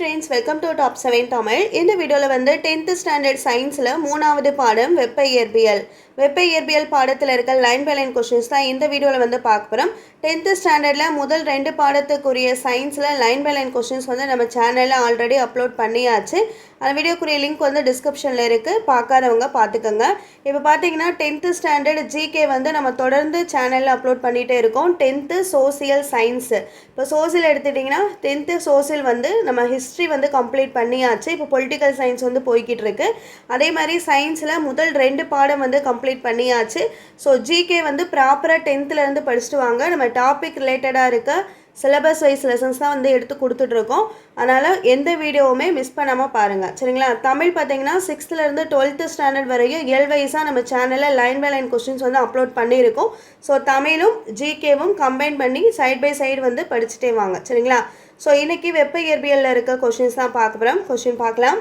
Friends welcome to top seven Tamil இந்த வீடியோவில் வந்து டென்த்து ஸ்டாண்டர்ட் சயின்ஸில் மூணாவது பாடம் வெப்ப இயற்பியல். வெப்ப இயற்பியல் பாடத்தில் இருக்க லைன் பை லைன் கொஷின்ஸ் தான் இந்த வீடியோவில் வந்து பார்க்க போகிறோம் டென்த்து ஸ்டாண்டர்டில் முதல் ரெண்டு பாடத்துக்குரிய சயின்ஸில் லைன் பை லைன் கொஷின்ஸ் வந்து நம்ம சேனலில் ஆல்ரெடி அப்லோட் பண்ணியாச்சு. அந்த வீடியோக்குரிய லிங்க் வந்து டிஸ்கிரிப்ஷனில் இருக்குது பார்க்காதவங்க பார்த்துக்கோங்க. இப்போ பார்த்தீங்கன்னா டென்த்து ஸ்டாண்டர்ட் ஜிகே வந்து நம்ம தொடர்ந்து சேனலில் அப்லோட் பண்ணிகிட்டே இருக்கோம். டென்த்து சோசியல் சயின்ஸு இப்போ சோசியல் எடுத்துட்டிங்கன்னா டென்த்து சோசியல் வந்து நம்ம ஹிஸ்ட்ரி வந்து கம்ப்ளீட் பண்ணியாச்சு. இப்போ பொலிட்டிக்கல் சயின்ஸ் வந்து போய்கிட்டு இருக்கு. அதே மாதிரி சயின்ஸில் முதல் ரெண்டு பாடம் வந்து கம்ப்ளீட் பண்ணியாச்சு. ஸோ ஜிகே வந்து ப்ராப்பராக டென்த்துலேருந்து படிச்சுட்டு வாங்க. நம்ம டாபிக் ரிலேட்டடாக இருக்க சிலபஸ் வைஸ் லெசன்ஸ் தான் வந்து எடுத்து கொடுத்துட்ருக்கோம் அதனால் எந்த வீடியோவுமே மிஸ் பண்ணாமல் பாருங்கள் சரிங்களா? தமிழ் பார்த்தீங்கன்னா சிக்ஸ்த்துலேருந்து டுவெல்த்து ஸ்டாண்டர்ட் வரையும் இயல் வயசாக நம்ம சேனலில் லைன் பை லைன் கொஸ்டின்ஸ் வந்து அப்லோட் பண்ணியிருக்கோம். ஸோ தமிழும் ஜிகேவும் கம்பைன் பண்ணி சைட் பை சைடு வந்து படிச்சுட்டே வாங்க. சரிங்களா? ஸோ இன்றைக்கி வெப்ப இயற்பியலில் இருக்க கொஷின்ஸ் தான் பார்க்க போகிறோம் கொஷின் பார்க்கலாம்.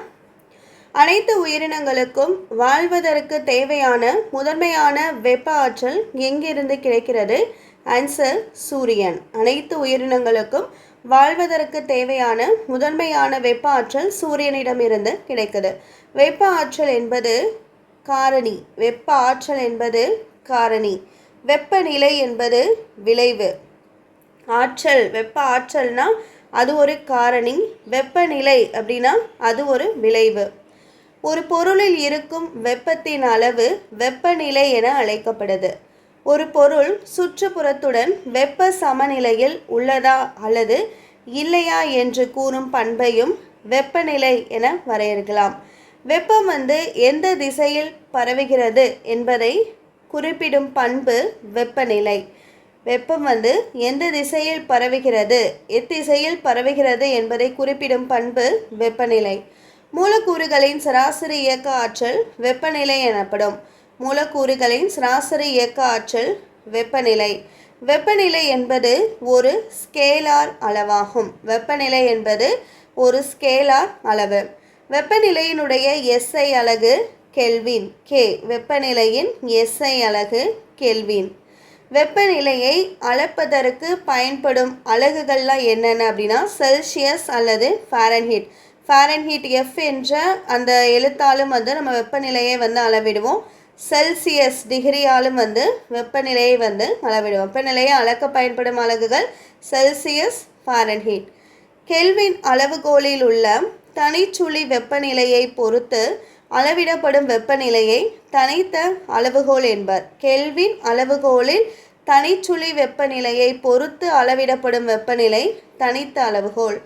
அனைத்து உயிரினங்களுக்கும் வாழ்வதற்கு தேவையான முதன்மையான வெப்ப ஆற்றல் எங்கிருந்து கிடைக்கிறது? ஆன்சர் சூரியன். அனைத்து உயிரினங்களுக்கும் வாழ்வதற்கு தேவையான முதன்மையான வெப்ப ஆற்றல் சூரியனிடமிருந்து கிடைக்குது. வெப்ப ஆற்றல் என்பது காரணி. வெப்ப ஆற்றல் என்பது காரணி. வெப்பநிலை என்பது விளைவு. ஆற்றல் வெப்ப ஆற்றல்னா அது ஒரு காரணி. வெப்பநிலை அப்படின்னா அது ஒரு விளைவு. ஒரு பொருளில் இருக்கும் வெப்பத்தின் அளவு வெப்பநிலை என அழைக்கப்படுது. ஒரு பொருள் சுற்றுப்புறத்துடன் வெப்ப சமநிலையில் உள்ளதா அல்லது இல்லையா என்று கூறும் பண்பையும் வெப்பநிலை என வரையறுக்கலாம். வெப்பம் வந்து எந்த திசையில் பரவுகிறது என்பதை குறிப்பிடும் பண்பு வெப்பநிலை. வெப்பம் வந்து எந்த திசையில் பரவுகிறது எத்திசையில் பரவுகிறது என்பதை குறிப்பிடும் பண்பு வெப்பநிலை. மூலக்கூறுகளின் சராசரி இயக்க ஆற்றல் வெப்பநிலை எனப்படும். மூலக்கூறுகளின் சராசரி இயக்க ஆற்றல் வெப்பநிலை. வெப்பநிலை என்பது ஒரு ஸ்கேலார் அளவாகும். வெப்பநிலை என்பது ஒரு ஸ்கேலார் அளவு. வெப்பநிலையினுடைய எஸ்ஐ அலகு கெல்வின். கே. வெப்பநிலையின் எஸ்ஐ அலகு கெல்வின். வெப்பநிலையை அளப்பதற்கு பயன்படும் அலகுகள்லாம் என்னென்ன அப்படின்னா செல்சியஸ் அல்லது ஃபாரன்ஹீட். ஃபாரன்ஹீட் எஃப் என்ற அந்த எழுத்தாலும் வந்து நம்ம வெப்பநிலையை வந்து அளவிடுவோம். செல்சியஸ் டிகிரியாலும் வந்து வெப்பநிலையை வந்து அளவிடுவோம். வெப்பநிலையை அளக்க பயன்படும் அலகுகள் செல்சியஸ் ஃபாரன்ஹீட் கெல்வின் அளவுகோலில் உள்ள தனிச்சுழி வெப்பநிலையை பொறுத்து அளவிடப்படும் வெப்பநிலையை தனித்த அளவுகோல் என்பர். கெல்வின் அளவுகோலில் தனிச்சுழி வெப்பநிலையை பொறுத்து அளவிடப்படும் வெப்பநிலை தனித்த அளவுகோல்.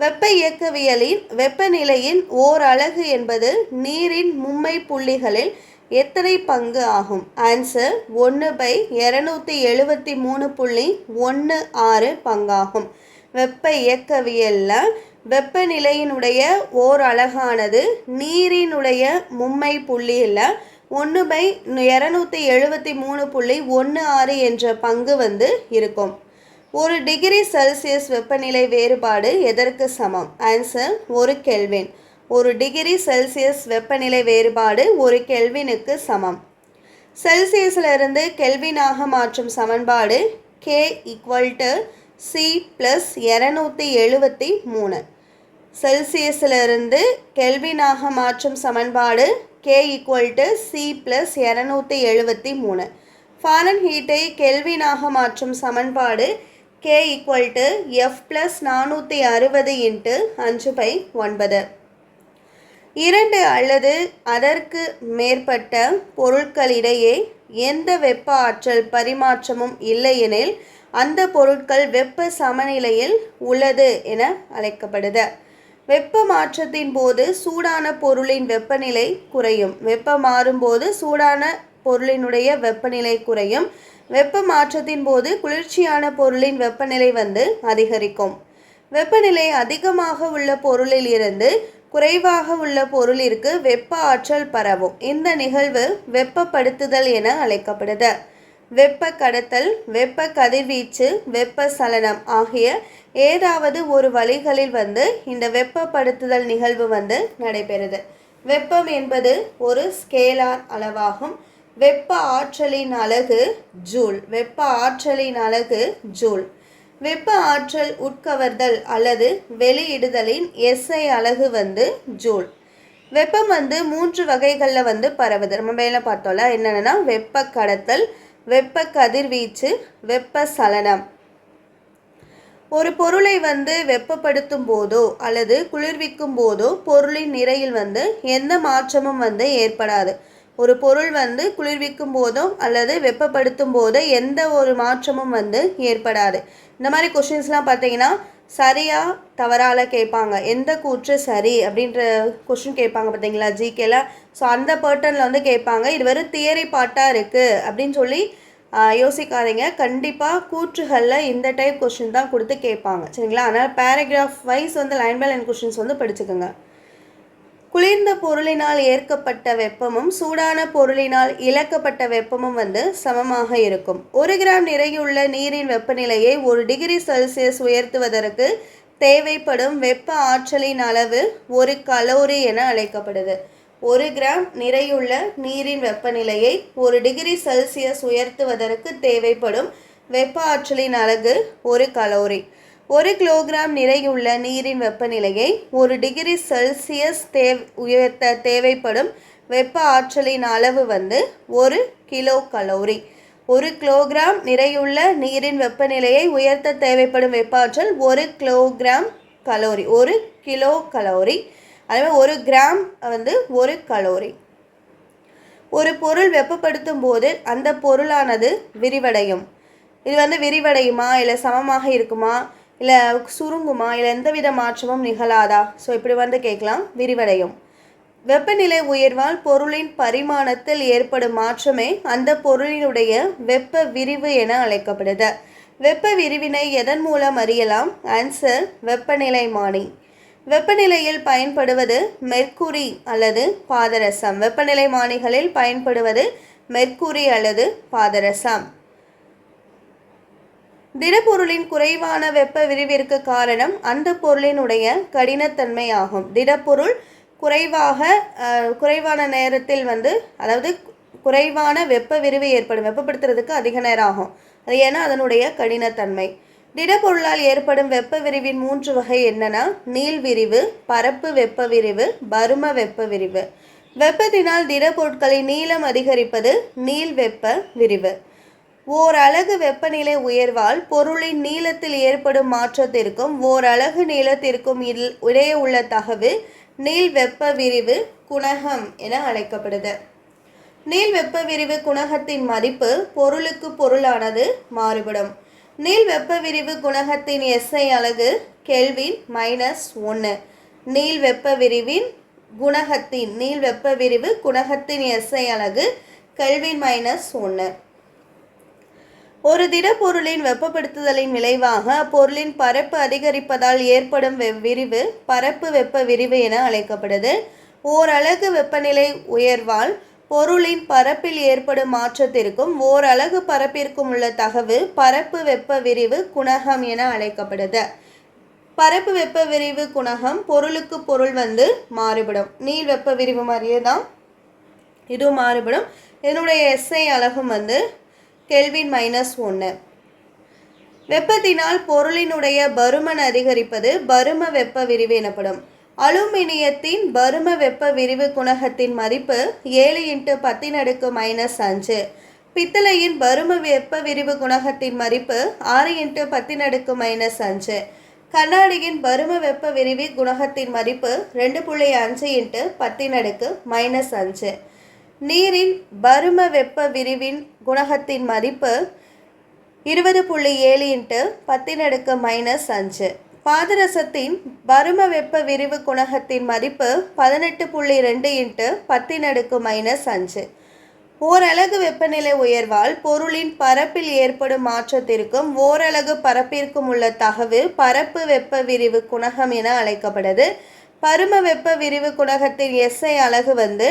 வெப்ப இயக்கவியலின் வெப்பநிலையின் ஓர் அலகு என்பது நீரின் மும்மை புள்ளிகளில் எத்தனை பங்கு ஆகும்? ஆன்சர் ஒன்று பை இரநூத்தி எழுபத்தி மூணு புள்ளி ஒன்று ஆறு பங்காகும். வெப்ப இயக்கவியலில் வெப்பநிலையினுடைய ஓர் அலகானது நீரினுடைய மும்மை புள்ளியில் ஒன்று பை இரநூத்தி எழுபத்தி மூணு புள்ளி ஒன்று ஆறு என்ற பங்கு வந்து இருக்கும். ஒரு டிகிரி செல்சியஸ் வெப்பநிலை வேறுபாடு எதற்கு சமம்? ஆன்சர் ஒரு கெல்வின் ஒரு டிகிரி செல்சியஸ் வெப்பநிலை வேறுபாடு ஒரு கெல்வினுக்கு சமம். செல்சியஸிலிருந்து கெல்வினாக மாற்றும் சமன்பாடு K equal to C plus இரநூத்தி எழுபத்தி மூணு. செல்சியஸிலிருந்து கெல்வினாக மாற்றும் சமன்பாடு K equal to C plus இரநூத்தி எழுபத்தி மூணு. ஃபாரன் ஹீட்டை கெல்வினாக மாற்றும் சமன்பாடு K equal to F plus நானூற்றி அறுபது இன்ட்டு அஞ்சு பை ஒன்பது. இரண்டு அல்லது அதற்கு மேற்பட்ட பொருட்களிடையே எந்த வெப்ப ஆற்றல் பரிமாற்றமும் இல்லையெனில் அந்த பொருட்கள் வெப்ப சமநிலையில் உள்ளது என அழைக்கப்படுது. வெப்ப மாற்றத்தின் போது சூடான பொருளின் வெப்பநிலை குறையும். வெப்பம் மாறும்போது சூடான பொருளினுடைய வெப்பநிலை குறையும். வெப்ப மாற்றத்தின் போது குளிர்ச்சியான பொருளின் வெப்பநிலை வந்து அதிகரிக்கும். வெப்பநிலை அதிகமாக உள்ள பொருளில் இருந்து குறைவாக உள்ள பொருளிற்கு வெப்ப ஆற்றல் பரவும். இந்த நிகழ்வு வெப்பப்படுத்துதல் என அழைக்கப்படுது. வெப்ப கடத்தல் வெப்ப கதிர்வீச்சு வெப்ப சலனம் ஆகிய ஏதாவது ஒரு வழிகளில் வந்து இந்த வெப்பப்படுத்துதல் நிகழ்வு வந்து நடைபெறுது. வெப்பம் என்பது ஒரு ஸ்கேலார் அளவாகும். வெப்ப ஆற்றலின் அலகு ஜூல். வெப்ப ஆற்றலின் அலகு ஜூல். வெப்ப ஆற்றல் உட்கவர்தல் அல்லது வெளியிடுதலின் எஸ்ஐ அலகு வந்து ஜூல். வெப்பம் வந்து மூன்று வகைகளில் வந்து பரவுது. நம்ம மேலே பார்த்தோம்ல என்னென்னா வெப்ப கடத்தல் வெப்ப கதிர்வீச்சு வெப்ப சலனம். ஒரு பொருளை வந்து வெப்பப்படுத்தும் போதோ அல்லது குளிர்விக்கும் போதோ பொருளின் நிறையில் வந்து எந்த மாற்றமும் வந்து ஏற்படாது. ஒரு பொருள் வந்து குளிர்விக்கும் போதோ அல்லது வெப்பப்படுத்தும் போதோ எந்த ஒரு மாற்றமும் வந்து ஏற்படாது. இந்த மாதிரி கொஷின்ஸ்லாம் பார்த்தீங்கன்னா சரியா தவறால் கேட்பாங்க. எந்த கூற்று சரி அப்படின்ற கொஷின் கேட்பாங்க பார்த்தீங்களா ஜிகேல ஸோ அந்த பேர்டனில் வந்து கேட்பாங்க இது வெறும் தியரி பாட்டாக இருக்குது அப்படின்னு சொல்லி யோசிக்காதீங்க. கண்டிப்பாக கூற்றுகளில் இந்த டைப் கொஷின் தான் கொடுத்து கேட்பாங்க. சரிங்களா? அதனால் பேராகிராஃப் வைஸ் வந்து லைன் பை லைன் கொஷின்ஸ் வந்து படிச்சுக்கோங்க. குளிர்ந்த பொருளினால் ஏற்கப்பட்ட வெப்பமும் சூடான பொருளினால் இழக்கப்பட்ட வெப்பமும் வந்து சமமாக இருக்கும். ஒரு கிராம் நிறையுள்ள நீரின் வெப்பநிலையை ஒரு டிகிரி செல்சியஸ் உயர்த்துவதற்கு தேவைப்படும் வெப்ப ஆற்றலின் அளவு ஒரு கலோரி என அழைக்கப்படுது. ஒரு கிராம் நிறையுள்ள நீரின் வெப்பநிலையை ஒரு டிகிரி செல்சியஸ் உயர்த்துவதற்கு தேவைப்படும் வெப்ப ஆற்றலின் அழகு ஒரு கலோரி. ஒரு கிலோகிராம் நிறையுள்ள நீரின் வெப்பநிலையை ஒரு டிகிரி செல்சியஸ் தேவ் உயர்த்த தேவைப்படும் வெப்ப ஆற்றலின் அளவு வந்து ஒரு கிலோ கலோரி ஒரு கிலோகிராம் நிறையுள்ள நீரின் வெப்பநிலையை உயர்த்த தேவைப்படும் வெப்ப ஆற்றல் ஒரு கிலோகிராம் கலோரி ஒரு கிலோ கலோரி அதே ஒரு கிராம் வந்து ஒரு கலோரி. ஒரு பொருள் வெப்பப்படுத்தும் போது அந்த பொருளானது விரிவடையும். இது வந்து விரிவடையுமா இல்லை சமமாக இருக்குமா? இல்லை சுருங்குமா? இல்லை எந்தவித மாற்றமும் நிகழாதா? ஸோ இப்படி வந்து கேட்கலாம். விரிவடையும். வெப்பநிலை உயர்வால் பொருளின் பரிமாணத்தில் ஏற்படும் மாற்றமே அந்த பொருளினுடைய வெப்ப விரிவு என அழைக்கப்படுது. வெப்ப விரிவினை எதன் மூலம் அறியலாம்? ஆன்சர் வெப்பநிலைமானி. வெப்பநிலையில் பயன்படுவது மெர்க்குரி அல்லது பாதரசம். வெப்பநிலை மானிகளில் பயன்படுவது மெர்க்குரி அல்லது பாதரசம். திடப்பொருளின் குறைவான வெப்ப விரிவிற்கு காரணம் அந்த பொருளினுடைய கடினத்தன்மை ஆகும் திடப்பொருள் குறைவாக குறைவான நேரத்தில் வந்து அதாவது குறைவான வெப்ப விரிவு ஏற்படும் வெப்பப்படுத்துறதுக்கு அதிக நேரம் ஆகும் அது ஏன்னா அதனுடைய கடினத்தன்மை. திடப்பொருளால் ஏற்படும் வெப்ப விரிவின் மூன்று வகை என்னன்னா நீள் விரிவு பரப்பு வெப்ப விரிவு பரும வெப்ப விரிவு. வெப்பத்தினால் திடப்பொருட்களின் நீளம் அதிகரிப்பது நீள் வெப்ப விரிவு. ஓர் அலகு வெப்பநிலை உயர்வால் பொருளின் நீளத்தில் ஏற்படும் மாற்றத்திற்கும் ஓர் அலகு நீளத்திற்கும் இடையே உள்ள தகவு நீள் வெப்ப விரிவு குணகம் என அழைக்கப்படுது. நீள் வெப்ப விரிவு குணகத்தின் மதிப்பு பொருளுக்கு பொருளானது மாறுபடும். நீள் வெப்ப விரிவு குணகத்தின் எஸ்ஐ அலகு கெல்வின் மைனஸ் ஒன்று நீள் வெப்ப விரிவின் குணகத்தின் நீள் வெப்ப விரிவு குணகத்தின் எஸ்ஐ அலகு கெல்வின் மைனஸ் ஒன்று ஒரு திடப்பொருளின் வெப்பப்படுத்துதலின் விளைவாக அப்பொருளின் பரப்பு அதிகரிப்பதால் ஏற்படும் வெ- விரிவு பரப்பு வெப்ப விரிவு என அழைக்கப்படுது. ஓரலகு வெப்பநிலை உயர்வால் பொருளின் பரப்பில் ஏற்படும் மாற்றத்திற்கும் ஓரலகு பரப்பிற்கும் உள்ள தகவு பரப்பு வெப்ப விரிவு குணகம் என அழைக்கப்படுது. பரப்பு வெப்ப விரிவு குணகம் பொருளுக்கு பொருள் வந்து மாறுபடும். நீள் வெப்ப விரிவு மாதிரியே தான் இதுவும் மாறுபடும். இதனுடைய எஸ்ஐ அழகும் வந்து கெல்வின் மைனஸ் ஒன்று வெப்பத்தினால் பொருளினுடைய பருமன் அதிகரிப்பது பரும வெப்ப விரிவு எனப்படும். அலுமினியத்தின் பரும வெப்ப விரிவு குணகத்தின் மதிப்பு ஏழு இன்ட்டு பத்தின் அடுக்கு மைனஸ் அஞ்சு. பித்தளையின் பரும வெப்ப விரிவு குணகத்தின் மதிப்பு ஆறு இன்ட்டு பத்தின் அடுக்கு மைனஸ் அஞ்சு. கண்ணாடியின் பரும வெப்ப விரிவு குணகத்தின் மதிப்பு ரெண்டு புள்ளி அஞ்சு இன்ட்டு பத்தின் அடுக்கு மைனஸ் அஞ்சு. நீரின் பரும வெப்ப விரிவின் குணகத்தின் மதிப்பு இருபது புள்ளி ஏழு இன்ட்டு பத்தினடுக்கு மைனஸ் அஞ்சு. பாதரசத்தின் பரும வெப்ப விரிவு குணகத்தின் மதிப்பு பதினெட்டு புள்ளி ரெண்டு இன்ட்டு பத்தின் அடுக்கு மைனஸ் அஞ்சு. ஓரலகு வெப்பநிலை உயர்வால் பொருளின் பரப்பில் ஏற்படும் மாற்றத்திற்கும் ஓரலகு பரப்பிற்கும் உள்ள தகவு பரப்பு வெப்ப விரிவு குணகம் என அழைக்கப்படுது. பரும வெப்ப விரிவு குணகத்தின் எஸ்ஐ அலகு வந்து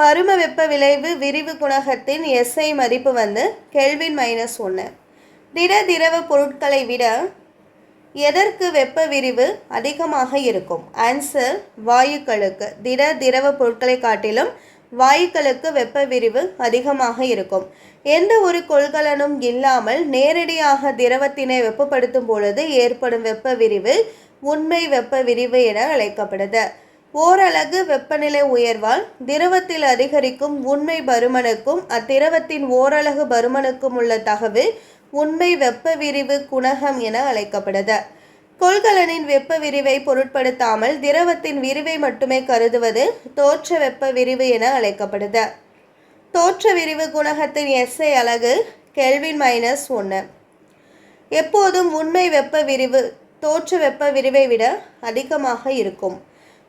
பரும வெப்ப விளைவு விரிவு குணகத்தின் எஸ்ஐ மதிப்பு வந்து கெல்வின் மைனஸ் ஒன்று திட திரவ பொருட்களை விட எதற்கு வெப்ப விரிவு அதிகமாக இருக்கும்? ஆன்சர் வாயுக்களுக்கு. திட திரவ பொருட்களை காட்டிலும் வாயுக்களுக்கு வெப்ப விரிவு அதிகமாக இருக்கும். எந்த ஒரு கொள்கலனும் இல்லாமல் நேரடியாக திரவத்தினை வெப்பப்படுத்தும் பொழுது ஏற்படும் வெப்ப விரிவு உண்மை வெப்ப விரிவு என அழைக்கப்படுது. ஓரலகு வெப்பநிலை உயர்வால் திரவத்தில் அதிகரிக்கும் உண்மை பருமனுக்கும் அத்திரவத்தின் ஓரலகு பருமனுக்கும் உள்ள தகவு உண்மை வெப்ப விரிவு குணகம் என அழைக்கப்படுது. கொள்கலனின் வெப்ப விரிவை பொருட்படுத்தாமல் திரவத்தின் விரிவை மட்டுமே கருதுவது தோற்ற வெப்ப விரிவு என அழைக்கப்படுது. தோற்ற விரிவு குணகத்தின் எஸ்ஐ அலகு கெல்வின் மைனஸ் ஒன்று எப்போதும் உண்மை வெப்ப விரிவு தோற்ற வெப்ப விரிவை விட அதிகமாக இருக்கும்.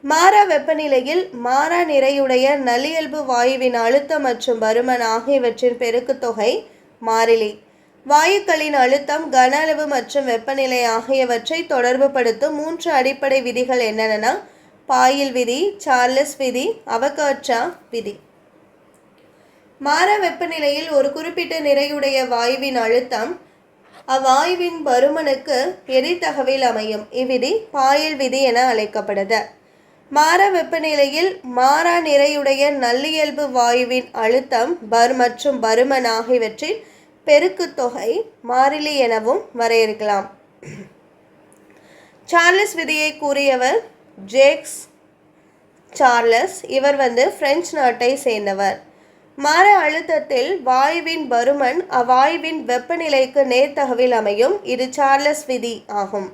மாறா வெப்பநிலையில் மாறா நிறையுடைய நல்லியல்பு வாயுவின் அழுத்தம் மற்றும் பருமன் ஆகியவற்றின் பெருக்குத் தொகை மாறிலி. வாயுக்களின் அழுத்தம் கன அளவு மற்றும் வெப்பநிலை ஆகியவற்றை தொடர்புபடுத்தும் மூன்று அடிப்படை விதிகள் என்னென்னா பாயில் விதி சார்லஸ் விதி அவகாட்சா விதி. மாறா வெப்பநிலையில் ஒரு குறிப்பிட்ட நிறையுடைய வாயுவின் அழுத்தம் அவ்வாயுவின் பருமனுக்கு எதிர்த்தகவில் அமையும். இவ்விதி பாயில் விதி என அழைக்கப்படுது. மாற வெப்பநிலையில் மாறா நிறையுடைய நல்லியல்பு வாயுவின் அழுத்தம் பர் மற்றும் பருமன் ஆகியவற்றின் பெருக்கு தொகை மாறிலி எனவும் வரையறுக்கலாம். சார்லஸ் விதியை கூறியவர் ஜேக்ஸ் சார்லஸ். இவர் வந்து பிரெஞ்சு நாட்டை சேர்ந்தவர். மாற அழுத்தத்தில் வாயுவின் பருமன் அவ்வாயுவின் வெப்பநிலைக்கு நேர்த்தகவில் அமையும். இது சார்லஸ் விதி ஆகும்.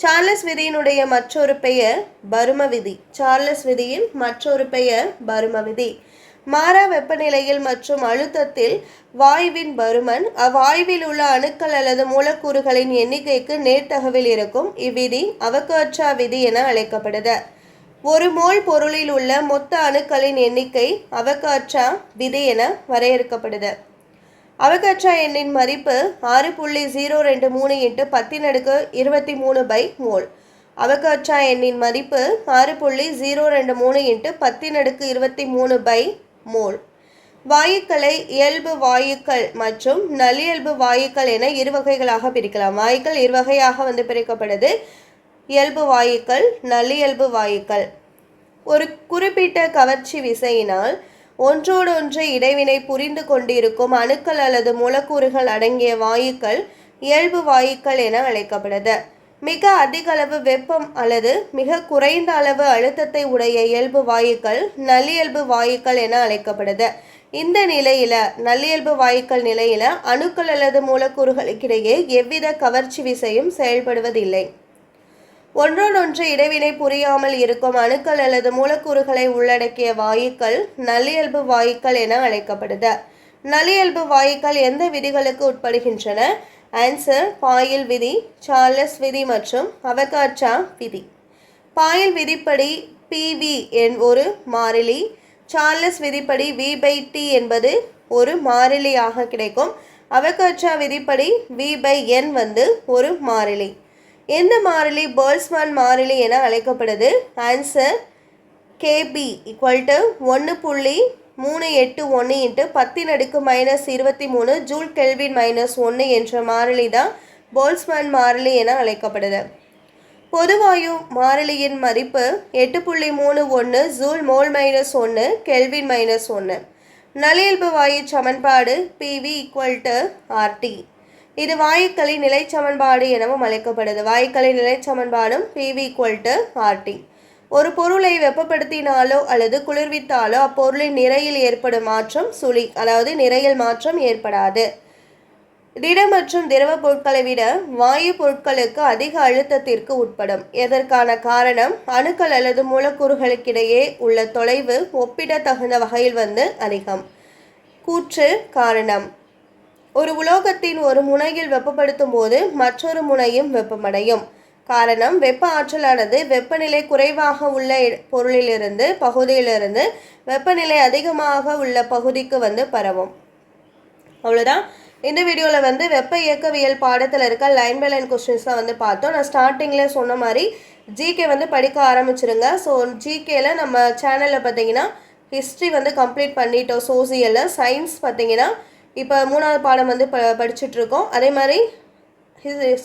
சார்லஸ் விதியினுடைய மற்றொரு பெயர் பரும விதி சார்லஸ் விதியின் மற்றொரு பெயர் பரும விதி மாறா வெப்பநிலையில் மற்றும் அழுத்தத்தில் வாயுவின் பருமன் அவ்வாயுவில் உள்ள அணுக்கள் அல்லது மூலக்கூறுகளின் எண்ணிக்கைக்கு நேர்த்தகவில் இருக்கும் இவ்விதி அவகாட்சா விதி என அழைக்கப்படுது. ஒரு மோல் பொருளில் உள்ள மொத்த அணுக்களின் எண்ணிக்கை அவகாட்சா விதி என வரையறுக்கப்படுது. அவகச்சா எண்ணின் மதிப்பு ஆறு புள்ளி ஜீரோ ரெண்டு மூணு இன்ட்டு பத்தின் அடுக்கு இருபத்தி மூணு பை மோல். அவகாட்சா எண்ணின் மதிப்பு ஆறு புள்ளி ஜீரோ ரெண்டு மூணு இன்ட்டு பத்தின் அடுக்கு இருபத்தி மூணு பை மோல். வாயுக்களை இயல்பு வாயுக்கள் மற்றும் நல்லியல்பு வாயுக்கள் என இரு வகைகளாக பிரிக்கலாம். வாயுக்கள் இருவகையாக வந்து பிரிக்கப்படுது. இயல்பு வாயுக்கள் நல்லியல்பு வாயுக்கள். ஒரு குறிப்பிட்ட கவர்ச்சி விசையினால் ஒன்றோடொன்று இடைவினை புரிந்து கொண்டிருக்கும் அணுக்கள் அல்லது மூலக்கூறுகள் அடங்கிய வாயுக்கள் இயல்பு வாயுக்கள் என அழைக்கப்படுது. மிக அதிக அளவு வெப்பம் அல்லது மிக குறைந்த அளவு அழுத்தத்தை உடைய இயல்பு வாயுக்கள் நல்லியல்பு வாயுக்கள் என அழைக்கப்படுது. இந்த நிலையில நல்லியல்பு வாயுக்கள் நிலையில அணுக்கள் அல்லது மூலக்கூறுகளுக்கிடையே எவ்வித கவர்ச்சி விசையும் செயல்படுவதில்லை. ஒன்றோடொன்று இடைவினை புரியாமல் இருக்கும் அணுக்கள் அல்லது மூலக்கூறுகளை உள்ளடக்கிய வாயுக்கள் நல்லியல்பு வாயுக்கள் என அழைக்கப்படுது. நல்லியல்பு வாயுக்கள் எந்த விதிகளுக்கு உட்படுகின்றன? ஆன்சர் பாயில் விதி சார்லஸ் விதி மற்றும் அவகாட்சா விதி. பாயில் விதிப்படி பிவி என் ஒரு மாறிலி சார்லஸ் விதிப்படி வி பை டி என்பது ஒரு மாறிலியாக கிடைக்கும். அவகாட்சா விதிப்படி வி பை என் வந்து ஒரு மாறிலி. எந்த மாறிலி? பேர்ல்ஸ்மேன் மாறிலி என அழைக்கப்படுது. ஆன்சர் கேபி ஈக்குவல் டு ஒன்று புள்ளி மூணு எட்டு ஒன்று இன்ட்டு பத்தின் அடுக்கு மைனஸ் இருபத்தி மூணு ஜூல் கெல்வின் மைனஸ் ஒன்று என்ற மாறிலி தான் போல்ஸ்மேன் மாறிலி என அழைக்கப்படுது. பொதுவாயு மாறிலியின் மதிப்பு எட்டு புள்ளி மூணு ஒன்று ஜூல் மோல் மைனஸ் ஒன்று கெல்வின் மைனஸ் ஒன்று நல்லியல்பு வாயு சமன்பாடு பிவி ஈக்குவல் டு ஆர்டி இது வாயுக்களின் நிலை சமன்பாடு எனவும் அழைக்கப்படுது. வாயுக்களின் நிலை சமன்பாடும் பிவி ஈக்குவல் டு ஆர்டி ஒரு பொருளை வெப்பப்படுத்தினாலோ அல்லது குளிர்வித்தாலோ அப்பொருளின் நிறையில் ஏற்படும் மாற்றம் சுழி அதாவது நிறையில் மாற்றம் ஏற்படாது. திட மற்றும் திரவ பொருட்களை விட வாயு பொருட்களுக்கு அதிக அழுத்தத்திற்கு உட்படும். எதற்கான காரணம்? அணுக்கள் அல்லது மூலக்கூறுகளுக்கிடையே உள்ள தொலைவு ஒப்பிடத்தகுந்த வகையில் வந்து அதிகம். கூற்று காரணம். ஒரு உலோகத்தின் ஒரு முனையில் வெப்பப்படுத்தும் போது மற்றொரு முனையும் வெப்பமடையும். காரணம் வெப்ப ஆற்றலானது வெப்பநிலை குறைவாக உள்ள பொருளிலிருந்து பகுதியிலிருந்து வெப்பநிலை அதிகமாக உள்ள பகுதிக்கு வந்து பரவும். அவ்வளோதான் இந்த வீடியோவில் வந்து வெப்ப இயக்கவியல் பாடத்தில் இருக்க லைன் பை லைன் கொஸ்டின்ஸ் தான் வந்து பார்த்தோம். நான் ஸ்டார்டிங்கில் சொன்ன மாதிரி ஜிகே வந்து படிக்க ஆரம்பிச்சிருங்க. ஸோ ஜிகேல நம்ம சேனலில் பார்த்தீங்கன்னா ஹிஸ்ட்ரி வந்து கம்ப்ளீட் பண்ணிட்டோம். சோசியலில் சயின்ஸ் பார்த்தீங்கன்னா இப்போ மூணாவது பாடம் வந்து ப படிச்சுட்ருக்கோம். அதே மாதிரி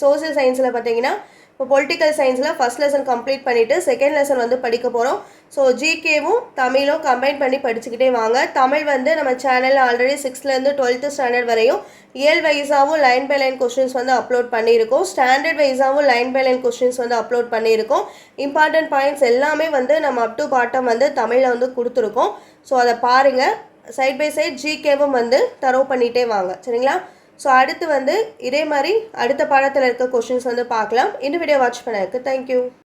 சோசியல் சயின்ஸில் பார்த்தீங்கன்னா இப்போ பொலிட்டிக்கல் சயின்ஸில் ஃபஸ்ட் லெசன் கம்ப்ளீட் பண்ணிவிட்டு செகண்ட் லெசன் வந்து படிக்க போகிறோம் ஸோ ஜிகேவும் தமிழும் கம்பைன் பண்ணி படிச்சுக்கிட்டே வாங்க. தமிழ் வந்து நம்ம சேனலில் ஆல்ரெடி சிக்ஸ்த்லேருந்து டுவெல்த்து ஸ்டாண்டர்ட் வரையும் இயல் வைஸாகவும் லைன் பை லைன் கொஸ்டின்ஸ் வந்து அப்லோட் பண்ணியிருக்கோம். ஸ்டாண்டர்ட் வைஸாகவும் லைன் பை லைன் கொஸ்டின்ஸ் வந்து அப்லோட் பண்ணியிருக்கோம். இம்பார்ட்டன்ட் பாயிண்ட்ஸ் எல்லாமே வந்து நம்ம அப் டு பாட்டம் வந்து தமிழில் வந்து கொடுத்துருக்கோம். ஸோ அதை பாருங்கள் சைட் பை சைட் ஜிகேவும் வந்து தரோ பண்ணிகிட்டே வாங்க. சரிங்களா? ஸோ அடுத்து வந்து இதே மாதிரி அடுத்த பாடத்தில் இருக்க கொஷின்ஸ் வந்து பார்க்கலாம். இந்த வீடியோ வாட்ச் பண்ணதுக்கு தேங்க்யூ